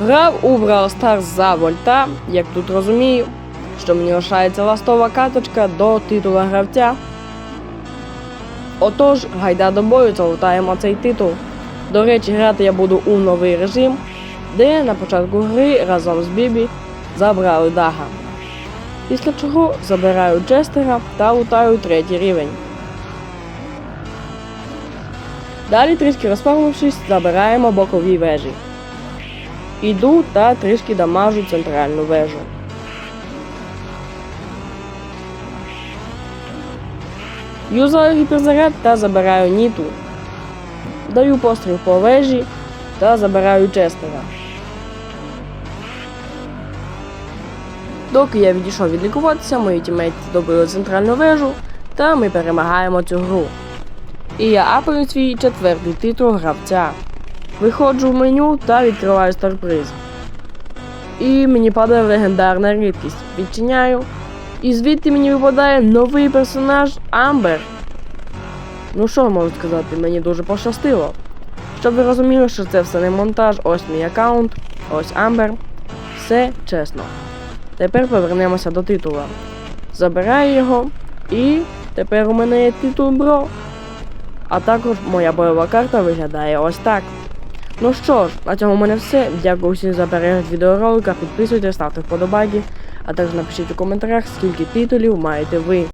Грав у Brawl Stars за вольта, як тут розумію, що мені лишається ластова карточка до титула гравця. Отож, гайда до бою, залутаємо цей титул. До речі, грати я буду у новий режим, де на початку гри разом з Бібі забрали Дага. Після чого забираю Джестера та лутаю третій рівень. Далі, трішки розпармившись, забираємо бокові вежі. Іду та трішки дамажу центральну вежу. Юзаю гіперзаряд та забираю Ніту. Даю постріл по вежі та забираю Честера. Доки я відійшов відлікуватися, мої тімейти добили центральну вежу, та ми перемагаємо цю гру. І я апаю свій четвертий титул гравця. Виходжу в меню та відкриваю старприз. І мені падає легендарна рідкість. Відчиняю. І звідти мені випадає новий персонаж Амбер. Ну що можу сказати, мені дуже пощастило. Щоб ви розуміли, що це все не монтаж, ось мій аккаунт, ось Амбер. Все чесно. Тепер повернемося до титула. Забираю його, і тепер у мене є титул Бро. А також моя бойова карта виглядає ось так. Ну що ж, на цьому в мене все. Дякую всім за перегляд відеоролика. Підписуйтесь, ставте вподобайки, а також напишіть у коментарях, скільки титулів маєте ви.